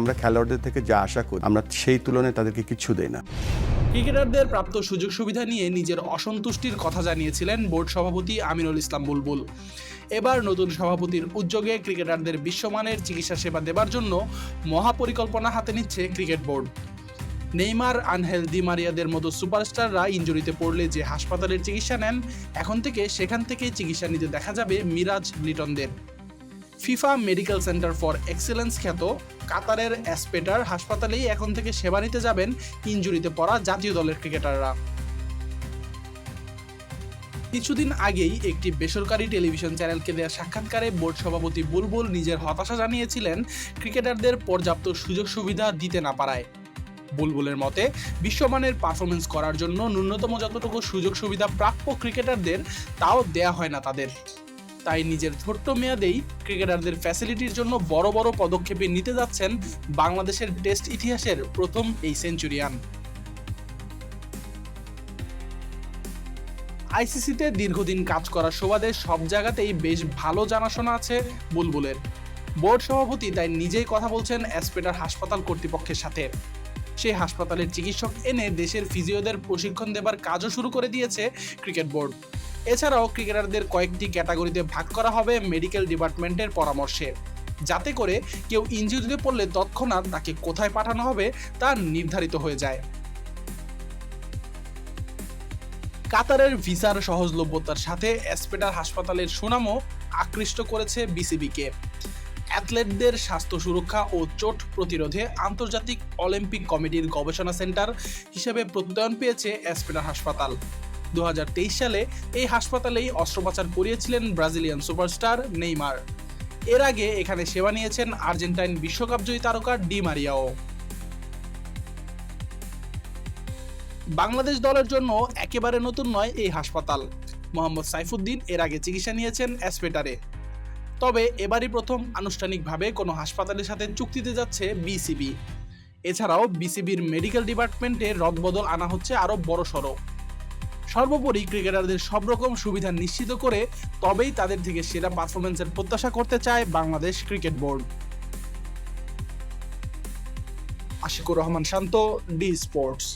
আমরা খেলোয়াড়দের থেকে যা আশা করি, আমরা সেই তুলনায় তাদেরকে কিছু দেই না। ক্রিকেটারদের প্রাপ্ত সুযোগ সুবিধা নিয়ে নিজের অসন্তুষ্টির কথা জানিয়েছিলেন বোর্ড সভাপতি আমিনুল ইসলাম বুলবুল। এবার নতুন সভাপতির উদ্যোগে ক্রিকেটারদের বিশ্বমানের চিকিৎসা সেবা দেবার জন্য মহাপরিকল্পনা হাতে নিচ্ছে cricket board. Neymar, Angel, Di মারিয়াদের মতো সুপারস্টাররা ইঞ্জুরিতে পড়লে যে হাসপাতালের চিকিৎসা নেন, এখন থেকে সেখান থেকে চিকিৎসা নিতে দেখা যাবে Miraj লিটনদের। FIFA medical centre for excellence খ্যাত কাতারের অ্যাসপেটার হাসপাতালেই এখন থেকে সেবা নিতে যাবেন ইঞ্জুরিতে পড়া জাতীয় দলের ক্রিকেটাররা। কিছুদিন আগেই একটি বেসরকারি টেলিভিশন চ্যানেলকে দেওয়া সাক্ষাৎকারে বোর্ড সভাপতি বুলবুল নিজের হতাশা জানিয়েছিলেন, ক্রিকেটারদের পর্যাপ্ত সুযোগ সুবিধা দিতে না পারায়। বুলবুলের মতে, বিশ্বমানের পারফরমেন্স করার জন্য ন্যূনতম যতটুকু সুযোগ সুবিধা প্রাপ্য ক্রিকেটারদের, তাও দেয়া হয় না তাদের। তাই নিজের ছোট্ট মেয়াদেই ক্রিকেটারদের ফ্যাসিলিটির জন্য বড় বড় পদক্ষেপে নিতে যাচ্ছেন বাংলাদেশের টেস্ট ইতিহাসের প্রথম এই সেঞ্চুরিয়ান আইসিসিতে দীর্ঘদিন কাজ করার সুবাদে সব জায়গাতেই বেশ ভালো জানাশোনা আছে বুলবুলের। বোর্ড সভাপতি তাই নিজেই কথা বলছেন অ্যাসপেটার হাসপাতাল কর্তৃপক্ষের সাথে। সেই হাসপাতালের চিকিৎসক এনে দেশের ফিজিওদের প্রশিক্ষণ দেবার কাজও শুরু করে দিয়েছে ক্রিকেট বোর্ড। এছাড়াও ক্রিকেটারদের কয়েকটি ক্যাটাগরিতে ভাগ করা হবে মেডিকেল ডিপার্টমেন্টের পরামর্শে। যাতে করে কেউ ইঞ্জুরিতে পড়লে তৎক্ষণাৎ তাকে কোথায় পাঠানো হবে তা নির্ধারিত হয়ে যায়। কাতারের ভিসার সহজলভ্যতার সাথে অ্যাসপেটার হাসপাতালের সুনামও আকৃষ্ট করেছে বিসিবিকে। অ্যাথলেটদের স্বাস্থ্য সুরক্ষা ও চোট প্রতিরোধে আন্তর্জাতিক অলিম্পিক কমিটির গবেষণা সেন্টার হিসেবে প্রত্যয়ন পেয়েছে অ্যাসপেটার হাসপাতাল। দু হাজার তেইশ সালে এই হাসপাতালেই অস্ত্রোপচার করিয়েছিলেন ব্রাজিলিয়ান সুপারস্টার নেইমার। এর আগে এখানে সেবা নিয়েছেন আর্জেন্টাইন বিশ্বকাপ জয়ী তারকা ডি মারিয়াও। বাংলাদেশ দলের জন্য একেবারে নতুন নয় এই হাসপাতাল। মোহাম্মদ সাইফুদ্দিন এর আগে চিকিৎসা নিয়েছেন অ্যাসপেটারে। তবে এবারই প্রথম আনুষ্ঠানিকভাবে কোনো হাসপাতালের সাথে চুক্তিতে যাচ্ছে বিসিবি। এছাড়াও বিসিবির মেডিকেল ডিপার্টমেন্টে রদবদল আনা হচ্ছে আরও বড় সড়ো সর্বোপরি ক্রিকেটারদের সব রকম সুবিধা নিশ্চিত করে তবেই তাদের থেকে সেরা পারফরমেন্সের প্রত্যাশা করতে চায় Bangladesh cricket board. Ashiqur Rahman Shanto, D sports.